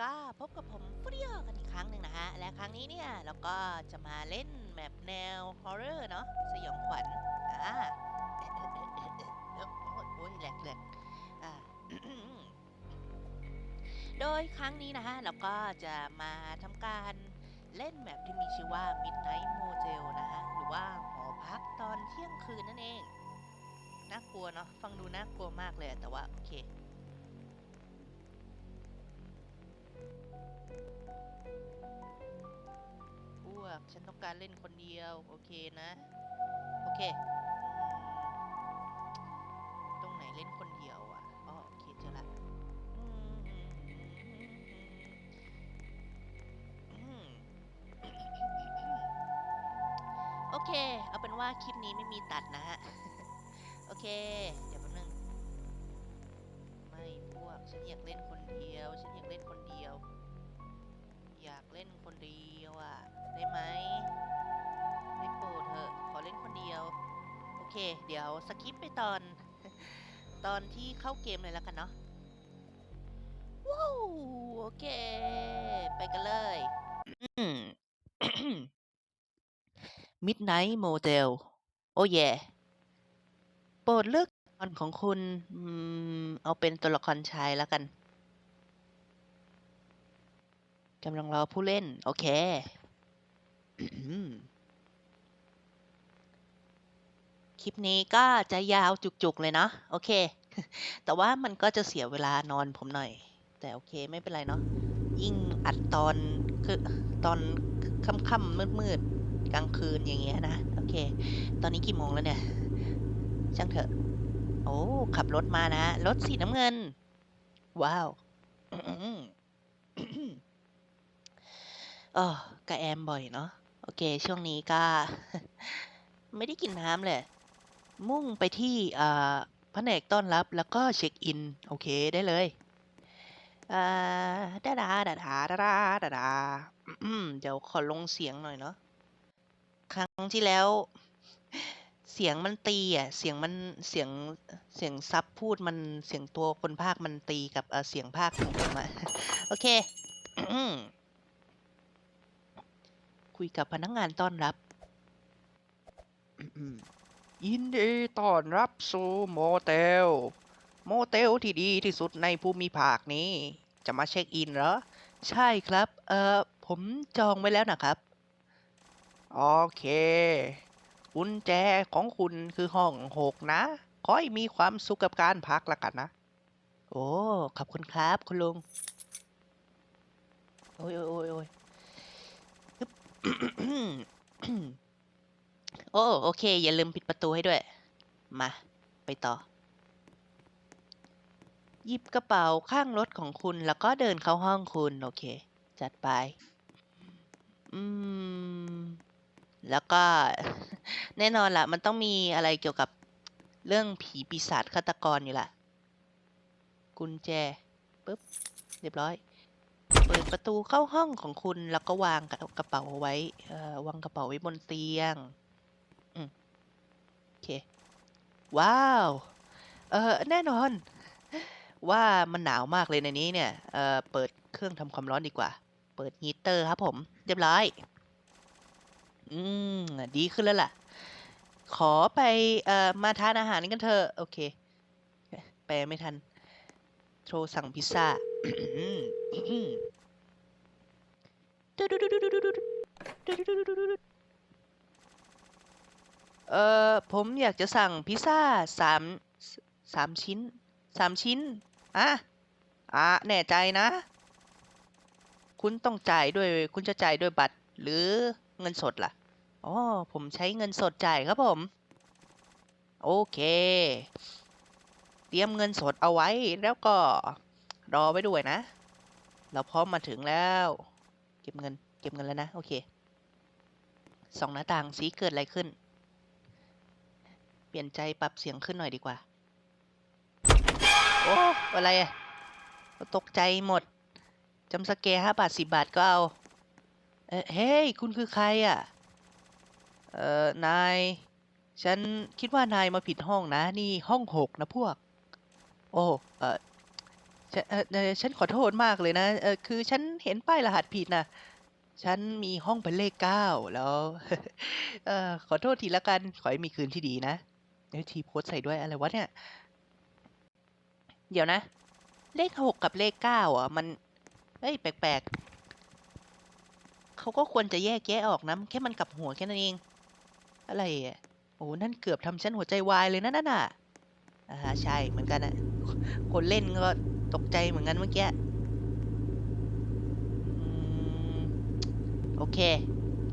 ก็พบกับผมฟรียกันอีกครั้งหนึ่งนะฮะ และครั้งนี้เนี่ยเราก็จะมาเล่นแมปแนวฮอร์เรอร์เนาะสยองขวัญอ่าเอ๊ะเอ๊ะเอ๊ะเอ๊ะเอ๊ะเอ๊ะโอ้ยแหลกแหลกอ่าโดยครั้งนี้นะฮะ เราก็จะมาทำการเล่นแมปที่มีชื่อว่า Midnight Motel นะฮะ หรือว่าหอพักตอนเที่ยงคืนนั่นเอง น่ากลัวเนาะฟังดูน่ากลัวมากเลยแต่ว่าโอเค วก ฉันต้องการเล่นคนเดียว โอเคนะ โอเค ตรงไหนเล่นคนเดียวอะอ๋อโอเคเจอละโอเค เอาเป็นว่าคลิปนี้ไม่มีตัดนะฮะ โอเค เดี๋ยวแป๊บนึง ไม่พวก ฉันอยากเล่นคนเดียว ฉันอยากเล่นคน ได้ไหมได้โปรดเถอะขอเล่นคนเดียว โอเค เดี๋ยวสกิปไปตอน ตอนที่เข้าเกมเลยแล้วกันเนาะว้าวโอเค ไปกันเลยม Midnight Motel โอ้เย่โปรดเลือกตัวละครของคุณอเอาเป็นตัวละครชายแล้วกันกำลังรอผู้เล่น โอเค คลิปนี้ก็จะยาวจุกๆเลยเนาะโอเค แต่ว่ามันก็จะเสียเวลานอนผมหน่อย แต่โอเคไม่เป็นไรเนาะยิ่งอัดตอนคือตอนค่ำๆมืดๆกลางคืนอย่างเงี้ยนะโอเค ตอนนี้กี่โมงแล้วเนี่ย ช่างเถอะ โอ้ขับรถมานะรถสีน้ำเงิน ว้าวอืมเออกระแอมบ่อยเนาะ โอเค ช่วงนี้ก็ ไม่ได้กินน้ำเลย มุ่งไปที่แผนกต้อนรับแล้วก็เช็คอิน โอเคได้เลยดาดาดาดาดาดาดาดาเดี๋ยวขอลงเสียงหน่อยเนาะครั้งที่แล้ว เสียงมันตีอะ เสียงมันเสียงเสียงซับพูดมันเสียงตัวคนภาคมันตีกับเสียงภาคของผมอะโอเค คุยกับพนักงานต้อนรับ ยินดีต้อนรับสู่โมเตล โมเตลที่ดีที่สุดในภูมิภาคนี้ จะมาเช็คอินเหรอ ใช่ครับ เอ่อผมจองไว้แล้วนะครับ โอเคกุญแจของคุณคือห้องหกนะ ขอให้มีความสุขกับการพักละกันนะ โอ้ ขอบคุณครับ คุณลุง โอ้ยโอ้ยโอ้ย โอ้โอ้โอเค อย่าลืมปิดประตูให้ด้วย มา ไปต่อ หยิบกระเป๋าข้างรถของคุณ แล้วก็เดินเข้าห้องคุณ โอเค จัดไป อืม แล้วก็ แน่นอนละมันต้องมีอะไรเกี่ยวกับเรื่องผีปีศาจฆาตกรอยู่ละกุญแจ ปึ๊บ เรียบร้อย เปิดประตูเข้าห้องของคุณแล้วก็วางกระกระเป๋าไว้เอ่อวางกระเป๋าไว้บนเตียงอืมโอเค ว้าว เออแน่นอน ว่ามันหนาวมากเลยในนี้เนี่ย เออเปิดเครื่องทำความร้อนดีกว่า เปิดฮีเตอร์ครับผม เรียบร้อย อืม ดีขึ้นแล้วล่ะ ขอไป เอ่อ มาทานอาหารกันเถอะ โอเค แปลไม่ทัน โทรสั่งพิซซ่า เอ่อ ผมอยากจะสั่งพิซซ่าสามสามชิ้นสามชิ้น อะ อะ แน่ใจนะ คุณต้องจ่ายด้วย คุณจะจ่ายด้วยบัตร หรือเงินสดล่ะ อ๋อ ผมใช้เงินสดจ่ายครับผม โอเค เตรียมเงินสดเอาไว้แล้วก็ รอไว้ด้วยนะ เราพร้อมมาถึงแล้ว เก็บเงิน เก็บเงินแล้วนะ โอเคสองหน้าต่างสีเกิดอะไรขึ้น เปลี่ยนใจปรับเสียงขึ้นหน่อยดีกว่า โอ้ อะไรอะตกใจหมด จำสเกห้าบาทสิบาทก็เอาเอ่อเฮ้ย คุณคือใครอะเอ่อ นาย ฉันคิดว่านายมาผิดห้องนะ นี่ห้องหกนะพวก โอ้ เอ่อ ฉันเอ่อเอ่อฉันขอโทษมากเลยนะเออคือฉันเห็นป้ายรหัสผิดนะฉันมีห้องเป็นเลขเก้าแล้ว เออขอโทษทีละกัน ขอให้มีคืนที่ดีนะเอ้ยทีโพสต์ใส่ด้วยอะไรวะเนี่ย เดี๋ยวนะ เลขหกกับเลขเก้าอะ มันเอ้ยแปลกๆเขาก็ควรจะแยกแยะออกนะแค่มันกลับหัวแค่นั้นเอง อะไรอะโอ้นั่นเกือบทำฉันหัวใจวายเลยนะนั่นน่ะอ่าใช่เหมือนกันอะคนเล่นก็ ตกใจเหมือนกันเมื่อกี้โอเค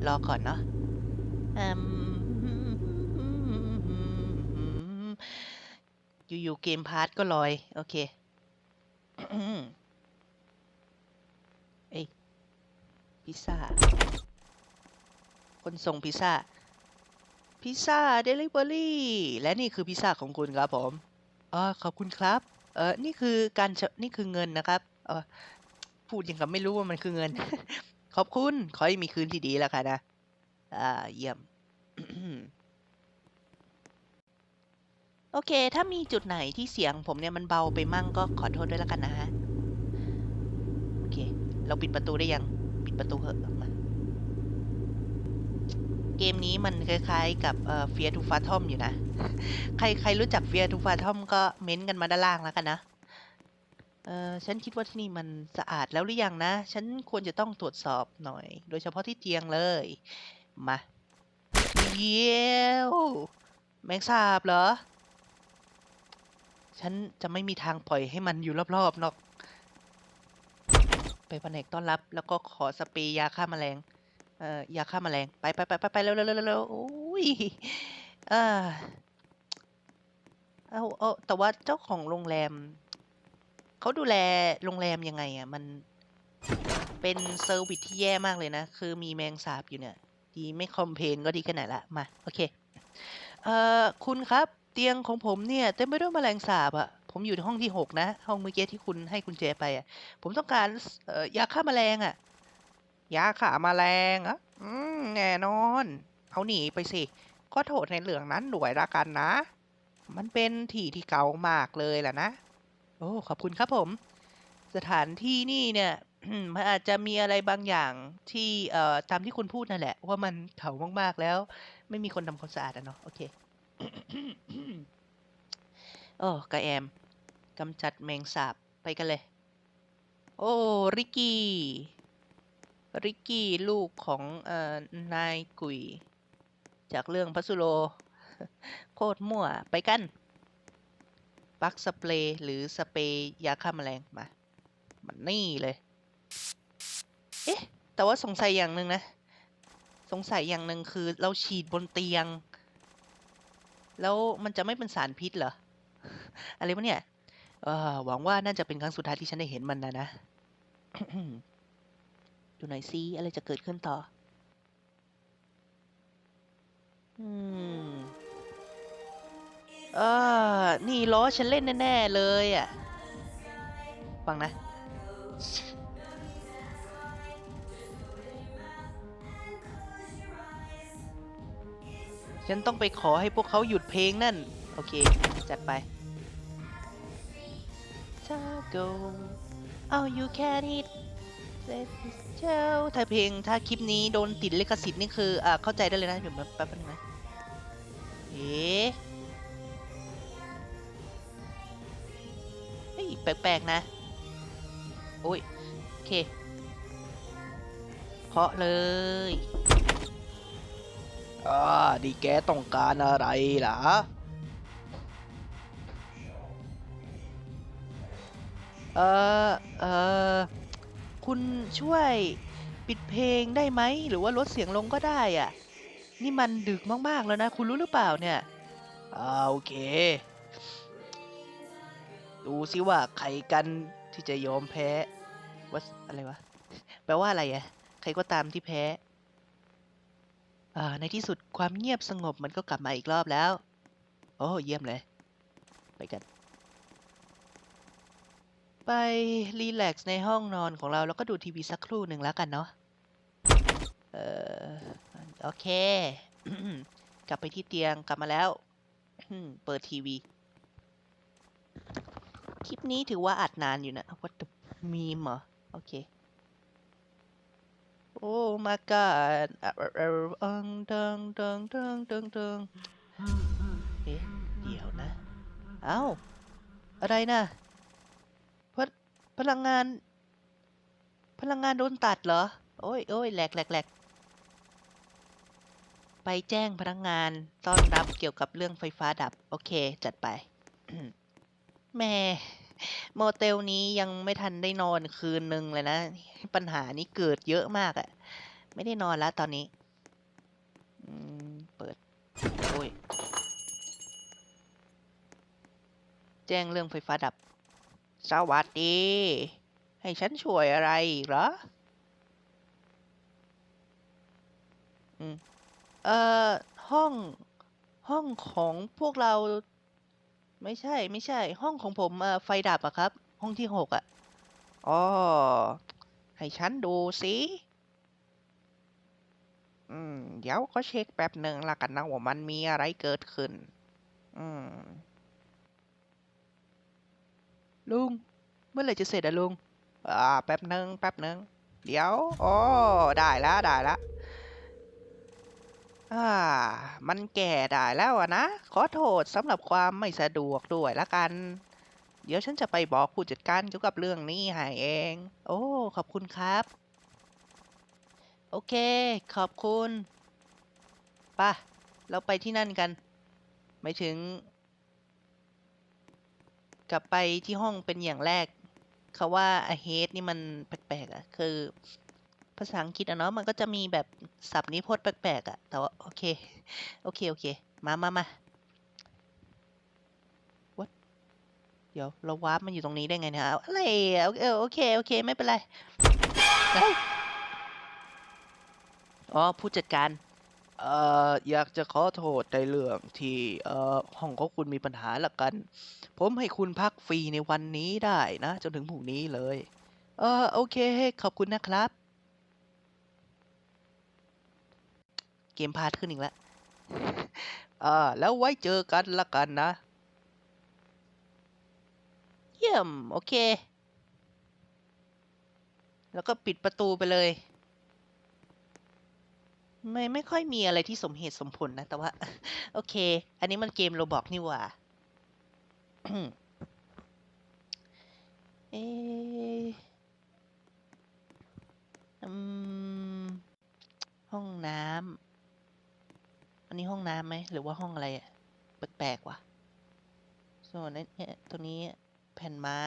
รอก่อนเนาะอืมอยู่ๆเกมพาร์ทก็ลอย โอเคเอ้ยพิซซ่า คนส่งพิซซ่า พิซซ่าเดลิเวอรี่ และนี่คือพิซซ่าของคุณครับผมอ๋อขอบคุณครับ เออนี่คือการชนี่คือเงินนะครับเออพูดยังกับไม่รู้ว่ามันคือเงิน ขอบคุณ ขอให้มีคืนที่ดีแล้วค่ะนะ อ่า เยี่ยม โอเค ถ้ามีจุดไหนที่เสียงผมเนี่ยมันเบาไปมั่งก็ขอโทษด้วยแล้วกันนะฮะ โอเค เราปิดประตูได้ยัง ปิดประตูเหอะมา เกมนี้มันคล้ายๆ กับเอ่อ Fear to Fathom อยู่นะ ใครใครรู้จัก Fear to Fathom ก็เม้นต์กันมาด้านล่างแล้วกันนะ เออฉันคิดว่าที่นี่มันสะอาดแล้วหรือยังนะ ฉันควรจะต้องตรวจสอบหน่อย โดยเฉพาะที่เตียงเลย มาเยี่ยวแมงสาบเหรอ ฉันจะไม่มีทางปล่อยให้มันอยู่รอบๆนอก ไปแผนกต้อนรับแล้วก็ขอสเปรย์ยาฆ่าแมลง เอ่อยาฆ่าแมลงไปไปไปไปไปเร็วเร็วเร็วเร็วโอ้ยเออเอาเอาแต่ว่าเจ้าของโรงแรมเขาดูแลโรงแรมยังไงอะ มันเป็นเซอร์วิสที่แย่มากเลยนะ คือมีแมงสาบอยู่เนี่ย ดีไม่คอมเพนก็ดีแค่ไหนละ มา โอเค เอ่อ คุณครับ เตียงของผมเนี่ย เต็มไปด้วยแมลงสาบอะผมอยู่ในห้องที่หกนะ ห้องเมื่อกี้ที่คุณให้กุญแจไปอะผมต้องการเอ่อยาฆ่าแมลงอะ ยาฆ่าแมลงเหรอะอืมแน่นอน เอาหนีไปสิขอโทษในเรื่องนั้นด้วยละกันนะ มันเป็นที่ที่เก่ามากเลยแหละนะ โอ้ ขอบคุณครับผม สถานที่นี่เนี่ยมันอาจจะมีอะไรบางอย่างที่เอ่อตามที่คุณพูดนั่นแหละ ว่ามันเก่ามากๆแล้ว ไม่มีคนทำความสะอาดอะเนาะโอเคโอ้กระแอมกำจัดแมงสาบไปกันเลย โอ้ ริกกี้ ริกกี้ลูกของเอ่อนายกุย จากเรื่องพัสุโล โคตรมั่วไปกันปักสเปรย์หรือสเปรย์ยาฆ่าแมลงมา มันนี่เลย เอ๊ะ แต่ว่าสงสัยอย่างหนึ่งนะ สงสัยอย่างหนึ่งคือเราฉีดบนเตียง แล้วมันจะไม่เป็นสารพิษเหรอ อะไรวะเนี่ยหวังว่าน่าจะเป็นครั้งสุดท้ายที่ฉันได้เห็นมันนะนะ ดูหน่อยซิอะไรจะเกิดขึ้นต่อ อืมเออนี่ล้อฉันเล่นแน่ๆเลยอะ ฟังนะ ฉันต้องไปขอให้พวกเขาหยุดเพลงนั่น โอเค จัดไป Taco Oh you can eat Let me tell ถ้าเพลงถ้าคลิปนี้โดนติดลิขสิทธิ์นี่คืออ่าเข้าใจได้เลยนะเดี๋ยวแป๊บนึงนะเอ๊ะเฮ้ยแปลกๆนะ โอ้ยโอเคเพาะเลยอ่าดีแกต้องการอะไรล่ะเออเออ คุณช่วยปิดเพลงได้ไหม หรือว่าลดเสียงลงก็ได้อะ นี่มันดึกมากๆแล้วนะ คุณรู้หรือเปล่าเนี่ยอาโอเค ดูซิว่าใครกันที่จะยอมแพ้ว่าอะไรวะ แปลว่าอะไรอะใครก็ตามที่แพ้อ่าในที่สุดความเงียบสงบมันก็กลับมาอีกรอบแล้ว โอ้เยี่ยมเลย ไปกัน ไปรีแลกซ์ในห้องนอนของเราแล้วก็ดูทีวีสักครู่หนึ่งแล้วกันเนาะ เออโอเค กลับไปที่เตียงกลับมาแล้ว เปิดทีวี คลิปนี้ถือว่าอัดนานอยู่นะ What the มีมเหรอ โอเค โอ้ my god อะอะอะอังดังดังดังดังดังเอ๊ะเดี๋ยวนะ เอ้า อะไรนะ พลังงาน พลังงานโดนตัดเหรอ โอ้ยโอ้ยแหลกแหลกแหลกไปแจ้งพนักงานต้อนรับเกี่ยวกับเรื่องไฟฟ้าดับ โอเค จัดไปแม่โมเตลนี้ยังไม่ทันได้นอนคืนหนึ่งเลยนะ ปัญหานี้เกิดเยอะมากอะไม่ได้นอนแล้วตอนนี้เปิด โอ้ย แจ้งเรื่องไฟฟ้าดับ สวัสดี ให้ฉันช่วยอะไรอีกเหรอ อืม เอ่อ ห้อง ห้องของพวกเรา ไม่ใช่ ไม่ใช่ ห้องของผมเอ่อไฟดับอะครับ ห้องที่หกอะอ๋อ ให้ฉันดูสิอืม เดี๋ยวก็เช็คแป๊บหนึ่งละกันนะว่ามันมีอะไรเกิดขึ้น อืม ลุง เมื่อไหร่จะเสร็จอะลุง อ่า แป๊บหนึ่งแป๊บหนึ่งเดี๋ยว โอ๋อได้แล้วได้แล้วอ่า มันแก่ได้แล้วอะนะ ขอโทษสำหรับความไม่สะดวกด้วยละกัน เดี๋ยวฉันจะไปบอกผู้จัดการเกี่ยวกับเรื่องนี้ให้เอง โอ้ ขอบคุณครับ โอเค ขอบคุณป่ะ เราไปที่นั่นกันหมายถึง กลับไปที่ห้องเป็นอย่างแรกเขาว่า ahead นี่มันแปลกๆอะ คือ ภาษาอังกฤษอะเนาะมันก็จะมีแบบศัพท์นิพจน์แปลกๆอะ แต่ว่าโอเค โอเค โอเค มามามา What เดี๋ยวเราวาร์ปมันอยู่ตรงนี้ได้ไงเนี่ยเอาอะไรอะโอเคโอเคโอเค ไม่เป็นไรเอ้ยอ๋อผู้จัดการ เอ่ออยากจะขอโทษในเรื่องที่เอ่อห้องของคุณมีปัญหาละกัน ผมให้คุณพักฟรีในวันนี้ได้นะ จนถึงพรุ่งนี้เลย เออโอเค ขอบคุณนะครับ เกมพาดขึ้นอีกแล้วอ่าแล้วไว้เจอกันละกันนะ เยี่ยม โอเค แล้วก็ปิดประตูไปเลย ไม่ไม่ค่อยมีอะไรที่สมเหตุสมผลนะ แต่ว่า โอเค อันนี้มันเกมโรบอกนี่หว่า เออห้องน้ำอันนี้ห้องน้ำไหม หรือว่าห้องอะไรอะแปลกๆว่ะ ส่วนนี้เนี่ยตรงนี้แผ่นไม้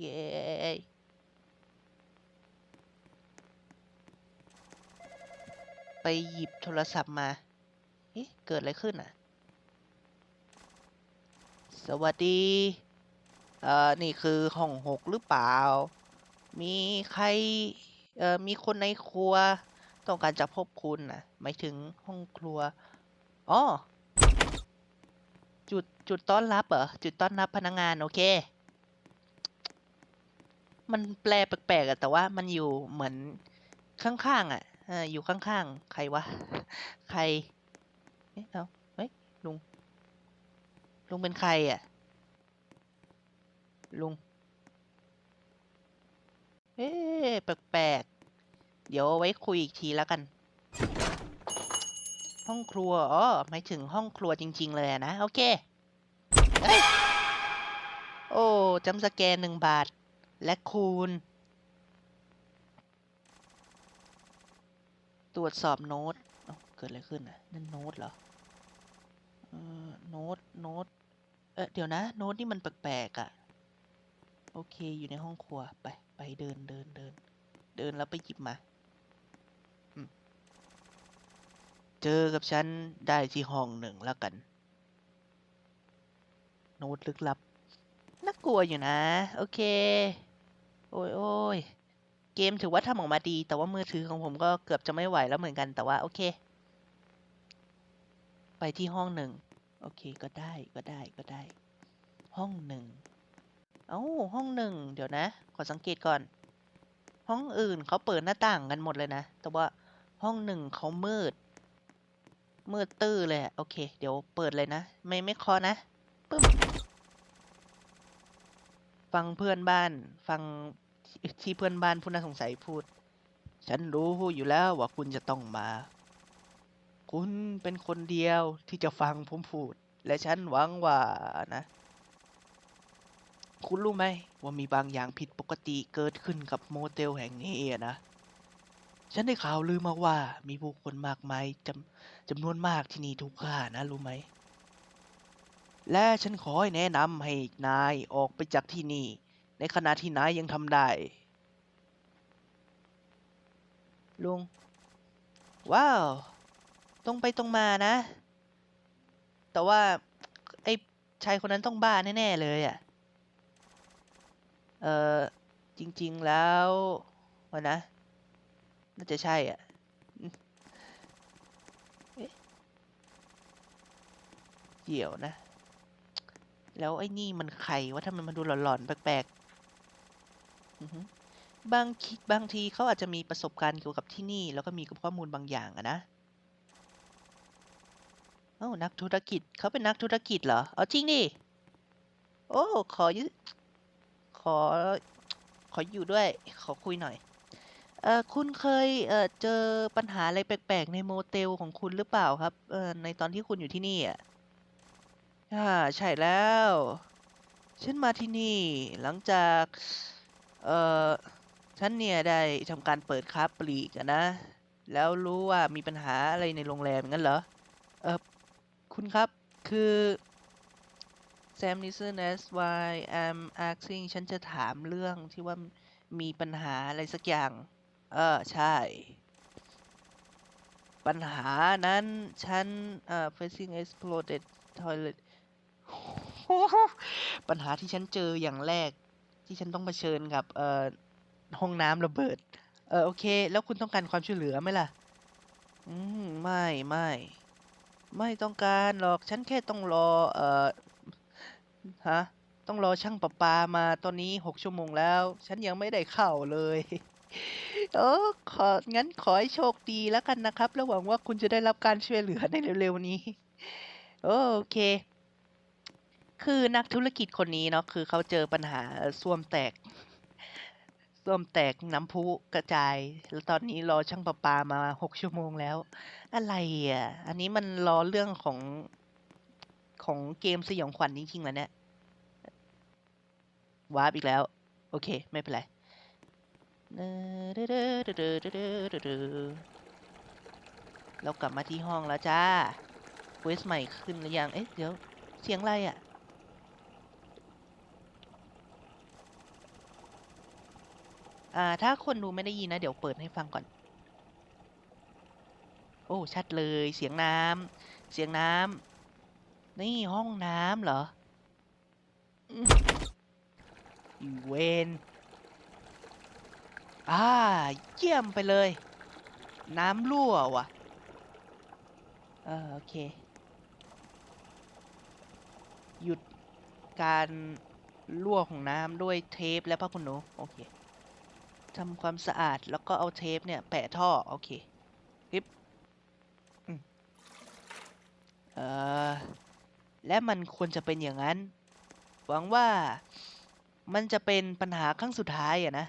เย้ ไปหยิบโทรศัพท์มาเอ๊ะเกิดอะไรขึ้นอะ สวัสดี เอ่อ นี่คือห้องหกหรือเปล่า มีใคร เอ่อ มีคนในครัว ต้องการจะพบคุณนะหมายถึงห้องครัว อ๋อ จุด จุดต้อนรับเหรอ จุดต้อนรับพนักงาน โอเค มันแปลแปลกๆอะแต่ว่ามันอยู่เหมือนข้างๆอะ อยู่ข้างๆ ใครวะ ใคร เอ๊ะเอาเฮ้ย ลุง ลุงเป็นใครอะ ลุง เอ๊ะแปลกๆ เดี๋ยวไว้คุยอีกทีแล้วกัน ห้องครัว อ๋อ หมายถึงห้องครัวจริง ๆ เลยนะ โอเคเอ้ยโอ้จำสแกนหนึ่งบาท และคูณ ตรวจสอบโน้ตเกิดอะไรขึ้นอะนั่นโน้ตเหรอโน้ตโน้ตเออเดี๋ยวนะ โน้ตนี่มันแปลกๆอะ โอเคอยู่ในห้องครัวไปไปเดินเดินเดิน เดินแล้วไปหยิบมาเจอกับฉันได้ที่ห้องหนึ่งแล้วกัน โน้ตลึกลับน่ากลัวอยู่นะ โอเค โอ้ยโอ้ย เกมถือว่าทำออกมาดี แต่ว่ามือถือของผมก็เกือบจะไม่ไหวแล้วเหมือนกันแต่ว่าโอเค ไปที่ห้องหนึ่งโอเคก็ได้ก็ได้ก็ได้ ห้องหนึ่งเอ้าห้องหนึ่งเดี๋ยวนะ ขอสังเกตก่อน ห้องอื่นเขาเปิดหน้าต่างกันหมดเลยนะ แต่ว่าห้องหนึ่งเขามืด มืดตื้อเลยโอเค เดี๋ยวเปิดเลยนะ ไม่ไม่คอนะปึ้มฟังเพื่อนบ้าน ฟัง ที่เพื่อนบ้านผู้น่าสงสัยพูด ฉันรู้อยู่แล้วว่าคุณจะต้องมา คุณเป็นคนเดียวที่จะฟังผมพูด และฉันหวังว่านะ คุณรู้ไหมว่ามีบางอย่างผิดปกติเกิดขึ้นกับโมเตลแห่งนี้นะฉันได้ข่าวลือมาว่า มีผู้คนมากมายจำจำนวนมากที่นี่ถูกฆ่านะ รู้ไหม และฉันขอให้แนะนำให้นายออกไปจากที่นี่ ในขณะที่นายยังทำได้ ลุง ว้าว ตรงไปตรงมานะ แต่ว่า ไอ้ชายคนนั้นต้องบ้าแน่ ๆ เลยอะ่ะ เออจริง ๆ แล้ววะนะ น่าจะใช่อะอืมเอ๊ะเดี๋ยวนะ แล้วไอ้นี่มันใครว่าทำไมมันดูหลอนๆแปลกๆ อือฮึบางทีบางทีเขาอาจจะมีประสบการณ์เกี่ยวกับที่นี่ แล้วก็มีข้อมูลบางอย่างอะนะเอ้านักธุรกิจเขาเป็นนักธุรกิจเหรอเอาจริงดิโอ้ขอยืขอ ขออยู่ด้วย ขอคุยหน่อย เออคุณเคยเออเจอปัญหาอะไรแปลกๆ ในโมเตลของคุณหรือเปล่าครับ เออในตอนที่คุณอยู่ที่นี่อะอ่าใช่แล้ว ฉันมาที่นี่หลังจาก เอ่อฉันเนี่ยได้ทำการเปิดค้าปลีกอะนะ แล้วรู้ว่ามีปัญหาอะไรในโรงแรมงั้นเหรอ เออคุณครับคือ Sam listen as why I'm asking ฉันจะถามเรื่องที่ว่ามีปัญหาอะไรสักอย่าง เออ ใช่ ปัญหานั้น ฉันเอ่อ facing exploded toilet ปัญหาที่ฉันเจออย่างแรก ที่ฉันต้องเผชิญกับ เอ่อ ห้องน้ำระเบิด เออโอเค แล้วคุณต้องการความช่วยเหลือไหมล่ะ อืม ไม่ไม่ ไม่ต้องการหรอก ฉันแค่ต้องรอ เอ่อ ฮะ ต้องรอช่างประปามาตอนนี้หกชั่วโมงแล้ว ฉันยังไม่ได้เข้าเลยเออขอ งั้นขอให้โชคดีแล้วกันนะครับ แล้วหวังว่าคุณจะได้รับการช่วยเหลือในเร็วๆนี้ โอเค คือนักธุรกิจคนนี้เนาะคือเขาเจอปัญหาส้วมแตกส้วมแตกน้ำพุกระจาย แล้วตอนนี้รอช่างประปามาหกชั่วโมงแล้ว อะไรอะ อันนี้มันรอเรื่องของของเกมสยองขวัญจริงๆแล้วเนี่ยวาร์ปอีกแล้ว โอเค ไม่เป็นไรเรากลับมาที่ห้องแล้วจ้าเวสใหม่ขึ้นหรือยัง เอ๊ะ เดี๋ยว เสียงอะไรอะ อ่า ถ้าคนดูไม่ได้ยินนะ เดี๋ยวเปิดให้ฟังก่อน โอ้ ชัดเลย เสียงน้ำ เสียงน้ำ นี่ห้องน้ำเหรออีเวนอ่า เยี่ยมไปเลย น้ำรั่วว่ะ เออ โอเค หยุดการรั่วของน้ำด้วยเทปและผ้าขนหนู โอเค ทำความสะอาดแล้วก็เอาเทปเนี่ย แปะท่อ โอเคปิ๊บอืมเออและมันควรจะเป็นอย่างนั้น หวังว่ามันจะเป็นปัญหาครั้งสุดท้ายอะนะ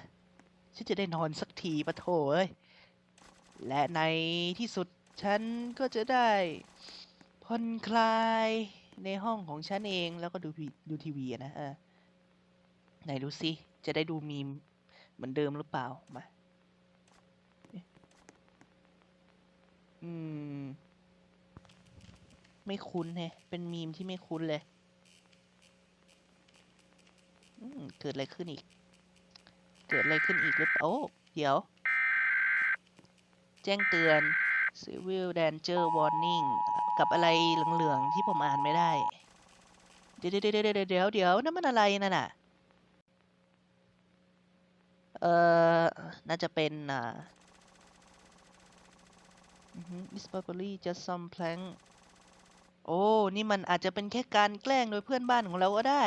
ฉันจะได้นอนสักทีปะโถเอ้ย และในที่สุดฉันก็จะได้ผ่อนคลายในห้องของฉันเองแล้วก็ดูดูทีวีอะนะเออไหนดูสิ จะได้ดูมีม เหมือนเดิมหรือเปล่า มา อืม ไม่คุ้นแฮะ เป็นมีมที่ไม่คุ้นเลย อืม เกิดอะไรขึ้นอีก เกิดอะไรขึ้นอีกหรือเปล่า โอ้ เดี๋ยว แจ้งเตือน Civil Danger Warning กับอะไรเหลือง ๆ ที่ผมอ่านไม่ได้ เดี๋ยวเดี๋ยวเดี๋ยวเดี๋ยวเดี๋ยวเดี๋ยวนั่นมันอะไรนั่นน่ะ เอ่อ น่าจะเป็นอ่าอือฮึ It's probably just some prank โอ้ นี่มันอาจจะเป็นแค่การแกล้งโดยเพื่อนบ้านของเราก็ได้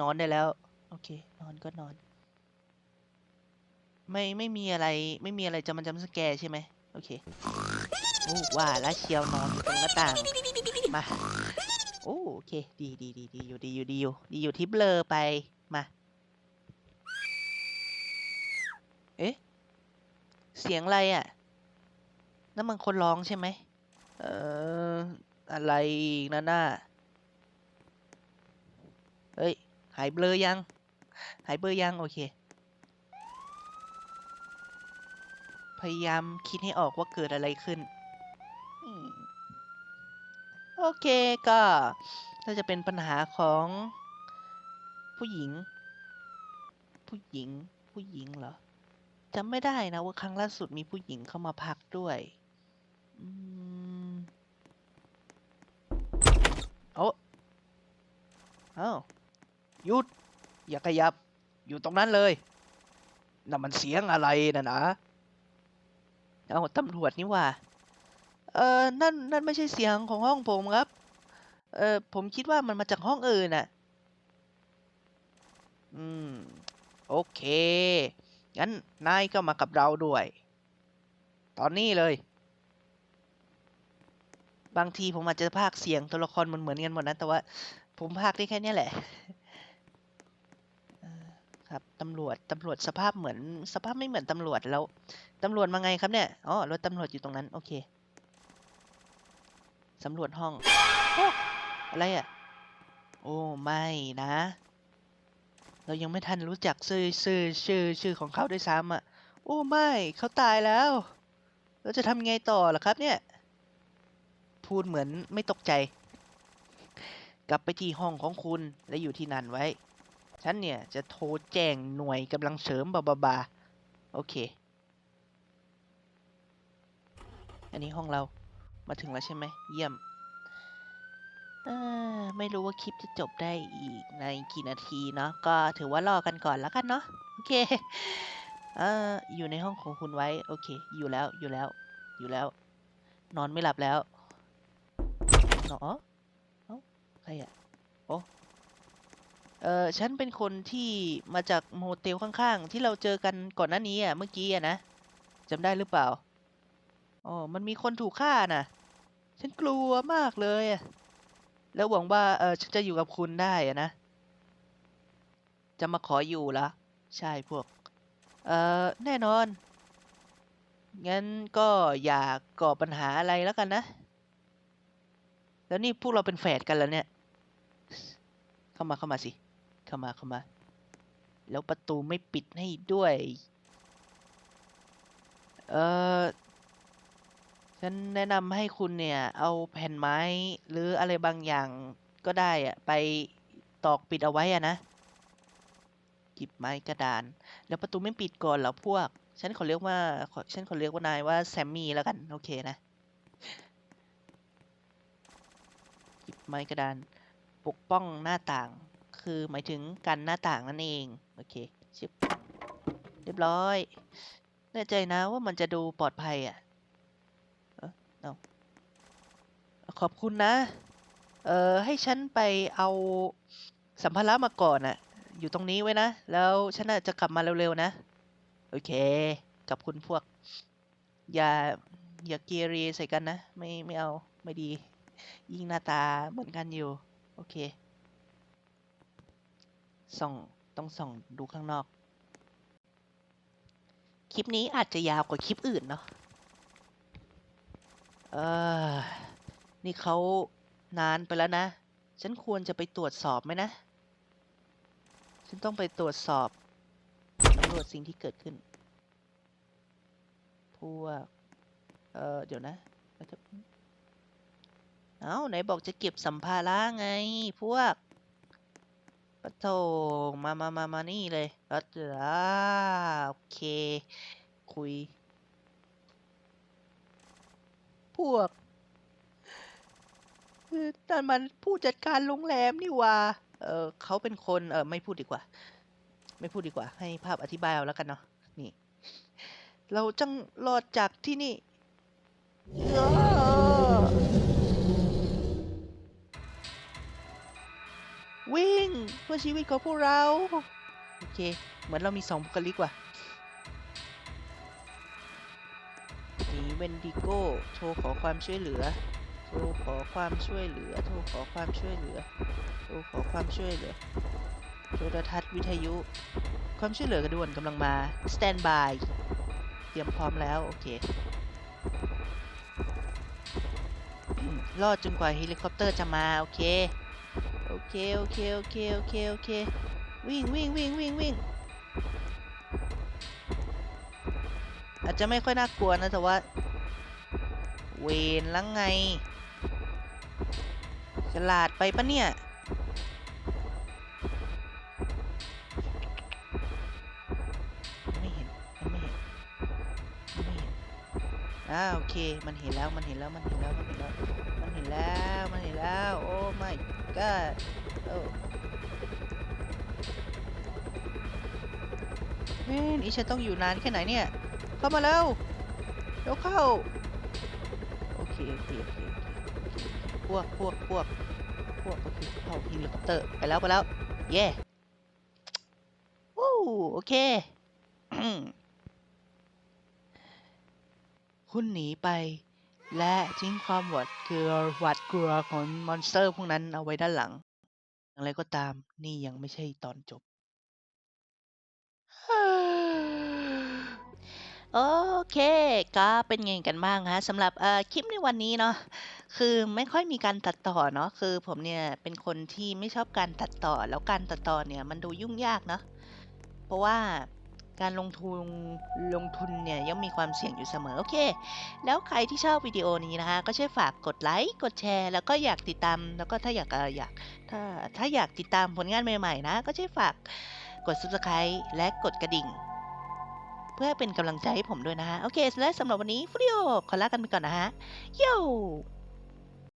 นอนได้แล้ว โอเค นอนก็นอน ไม่ ไม่มีอะไร ไม่มีอะไรจะมันจำสแกใช่ไหม โอเค โอ้ว่าแล้วเชียวนอนอยู่ตรงหน้าต่าง มา โอ้โอเค ดีดีดีดีอยู่ดีอยู่ดีอยู่ดีอยู่ที่เบลอไป มา เอ๊ะ เสียงอะไรอะ่ะนั่นมันคนร้องใช่ไหมเอ่ออะไรนั่นน่ะเฮ้ย หายเบลอยัง หายเบลอยัง โอเค พยายามคิดให้ออกว่าเกิดอะไรขึ้น โอเคก็น่าจะเป็นปัญหาของผู้หญิง ผู้หญิง ผู้หญิงเหรอ จำไม่ได้นะว่าครั้งล่าสุดมีผู้หญิงเข้ามาพักด้วยอโอ้เอ้าหยุด อย่าขยับ อยู่ตรงนั้นเลยนั่นมันเสียงอะไรนะนะ เอาตำรวจนี่ว่า เออนั่น นั่นไม่ใช่เสียงของห้องผมครับ เออผมคิดว่ามันมาจากห้องอื่นน่ะ อืม โอเค งั้นนายก็มากับเราด้วย ตอนนี้เลย บางทีผมอาจจะพากเสียงตัวละครมันเหมือนกันหมดนะ แต่ว่า ผมพากได้แค่นี้แหละครับตำรวจตำรวจสภาพเหมือนสภาพไม่เหมือนตำรวจแล้วตำรวจมาไงครับเนี่ยอ๋อรถตำรวจอยู่ตรงนั้น โอเคสำรวจห้องออะไรอะ โอ้ ไม่นะ เรายังไม่ทันรู้จักชื่อชื่อชื่อชื่อของเขาด้วยซ้ำอะ โอ้ไม่เขาตายแล้ว เราจะทำไงต่อล่ะครับเนี่ย พูดเหมือนไม่ตกใจ กลับไปที่ห้องของคุณและอยู่ที่นั่นไว้ ฉันเนี่ยจะโทรแจ้งหน่วยกำลังเสริมบาบาบาโอเค อันนี้ห้องเรามาถึงแล้วใช่ไหมเยี่ยม เออไม่รู้ว่าคลิปจะจบได้อีกในกี่นาทีเนาะก็ถือว่ารอกันก่อนแล้วกันเนาะโอเคเอออยู่ในห้องของคุณไว้ โอเค อยู่แล้วอยู่แล้ว อยู่แล้ว นอนไม่หลับแล้วเนาะเอ้าใครอะโอ้เออฉันเป็นคนที่มาจากโมเตลข้างๆ ที่เราเจอกันก่อนหน้านี้อะเมื่อกี้อะนะจำได้หรือเปล่าอ๋อมันมีคนถูกฆ่าน่ะ ฉันกลัวมากเลยอะ แล้วหวังว่าเออฉันจะอยู่กับคุณได้อะนะ จะมาขออยู่ละใช่พวก เออแน่นอน งั้นก็อย่าก่อปัญหาอะไรแล้วกันนะ แล้วนี่พวกเราเป็นแฝดกันแล้วเนี่ย เข้ามาเข้ามาสิ เข้ามาเข้ามา แล้วประตูไม่ปิดให้ด้วย เออ ฉันแนะนำให้คุณเนี่ย เอาแผ่นไม้ หรืออะไรบางอย่างก็ได้อะไปตอกปิดเอาไว้อะนะหยิบไม้กระดาน แล้วประตูไม่ปิดก่อนเหรอพวก ฉันขอเรียกว่าขอฉันขอเรียกว่านายว่าแซมมี่แล้วกัน โอเคนะหยิบไม้กระดาน ปกป้องหน้าต่าง คือหมายถึงกันหน้าต่างนั่นเอง โอเคชิบเรียบร้อย แน่ใจนะว่ามันจะดูปลอดภัยอะ ขอบคุณนะ เอ่อ ให้ฉันไปเอาสัมภาระมาก่อนน่ะอยู่ตรงนี้ไว้นะ แล้วฉันน่ะจะกลับมาเร็วๆนะ โอเค กับคุณพวก อย่า อย่าเกเรใส่กันนะ ไม่ ไม่เอา ไม่ดี ยิ่งหน้าตาเหมือนกันอยู่ โอเค ส่อง ต้องส่องดูข้างนอก คลิปนี้อาจจะยาวกว่าคลิปอื่นเนาะ เออ นี่เขานานไปแล้วนะ ฉันควรจะไปตรวจสอบไหมนะ ฉันต้องไปตรวจสอบสำรวจสิ่งที่เกิดขึ้น พวก เออเดี๋ยวนะ เอ้าไหนบอกจะเก็บสัมภาระไง พวกปะโถมามามามานี่เลยแล้วเดี๋ยวอ่าโอเค คุย พวก เออนั่นมันผู้จัดการโรงแรมนี่หว่า เออเขาเป็นคนเออไม่พูดดีกว่า ไม่พูดดีกว่า ให้ภาพอธิบายเอาแล้วกันเนาะนี่ เราจังรอดจากที่นี่อ้อวิ่งเพื่อชีวิตของพวกเรา โอเค เหมือนเรามีสองบุคลิกว่ะหนีเวนดิโก้ โทรขอความช่วยเหลือ โทรขอความช่วยเหลือ โทรขอความช่วยเหลือ โทรขอความช่วยเหลือ โทรทัศน์วิทยุ ความช่วยเหลือกระด่วนกำลังมา stand by เตรียมพร้อมแล้ว โอเค รอดจนกว่าเฮลิคอปเตอร์จะมา โอเค โอเค โอเค โอเค โอเค โอเค วิ่งวิ่งวิ่งวิ่งวิ่งอาจจะไม่ค่อยน่ากลัวนะแต่ว่า เวนแล้วไง ฉลาดไปปะเนี่ย ไม่เห็น มันไม่เห็น มันไม่เห็นอ่าโอเค มันเห็นแล้ว มันเห็นแล้ว มันเห็นแล้ว มันเห็นแล้ว มันเห็นแล้ว มันเห็นแล้ว โอ้ my god โอ้เฮ้ยนี่ฉันต้องอยู่นานแค่ไหนเนี่ย เข้ามาแล้วเดี๋ยวเข้า โอเค โอเค โอเค โอเคโอเคพวกพวกพวกพวกก็คือเข้าเฮลิคอปเตอร์ไปแล้วไปแล้วเย่วู้โอเค คุณหนีไป และทิ้งความหวาดกลัวหวาดกลัวของมอนสเตอร์พวกนั้นเอาไว้ด้านหลัง อย่างไรก็ตามนี่ยังไม่ใช่ตอนจบ โอเค ก็เป็นไงกันบ้างฮะสำหรับเอ่อคลิปในวันนี้เนาะคือไม่ค่อยมีการตัดต่อเนาะคือผมเนี่ยเป็นคนที่ไม่ชอบการตัดต่อ แล้วการตัดต่อเนี่ยมันดูยุ่งยากเนาะเพราะว่าการลงทุนลงทุนเนี่ยย่อมมีความเสี่ยงอยู่เสมอ โอเค แล้วใครที่ชอบวิดีโอนี้นะคะ ก็ช่วยฝากกดไลค์กดแชร์ แล้วก็อยากติดตามแล้วก็ถ้าอยากเอ่ออยากถ้าถ้าอยากติดตามผลงานใหม่ๆนะ ก็ช่วยฝากกด subscribe และกดกระดิ่ง เพื่อเป็นกำลังใจให้ผมด้วยนะฮะ โอเคและสำหรับวันนี้ฟิโอขอลากันไปก่อนนะฮะโย่